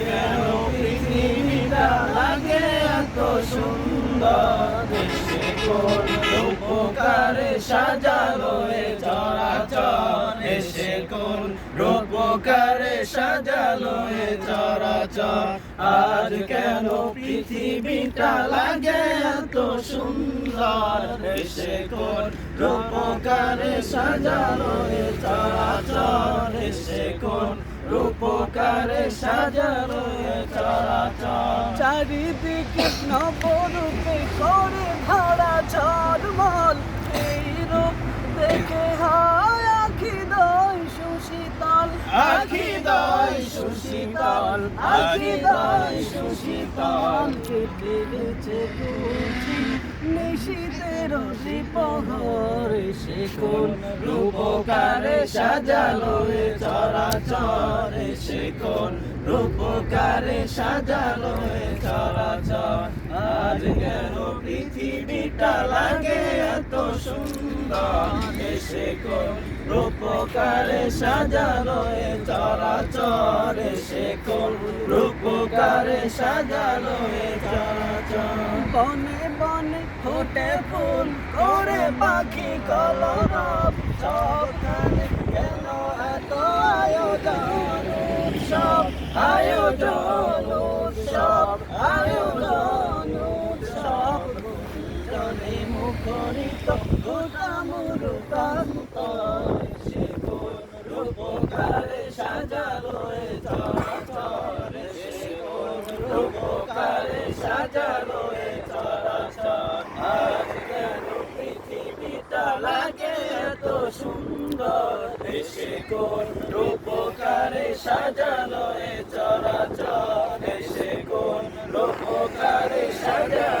কেন পৃথিবীটা লাগে এত সুন্দর দেশে কোন রূপকারে সাজালো এ চরাচর এসে কোন রূপকারে সাজালো এ চরাচর আজ কেন পৃথিবীটা লাগে সুন্দর এসে কোন রূপকারে সাজালো এ চরাচর। এসে কোন রূপকারে সাজালো এ চরাচর। চারিদিকে নবরূপে করে ভরা ঝলমল। এই রূপ দেখে হয় আখি দয় সুশীতল আখি দয় সুশীতল। আখি দয় সুশীতল কেটে গেছে নিশীতের দ্বীপহর সে কোন রূপকারে সাজালো এ চরাচর এসে কোন রূপকারে সাজালো এ চরাচর। আজ কেন পৃথিবীটা লাগে এত সুন্দর এসে কোন রূপকারে সাজালো এ চরাচর এসে কোন রূপকারে সাজালো এ চরাচর। বনে বনে ফুটে ফুল করে পাখি কলরব। সবখানে কেন এত আয়োজন সব আয়োজন সব আয়োজন সব জনে মুখরিত রূপ সাজানো চরাচর আজ লাগে সুন্দর। দেশে চরাচর দেশে কোন রূপকারে সাজা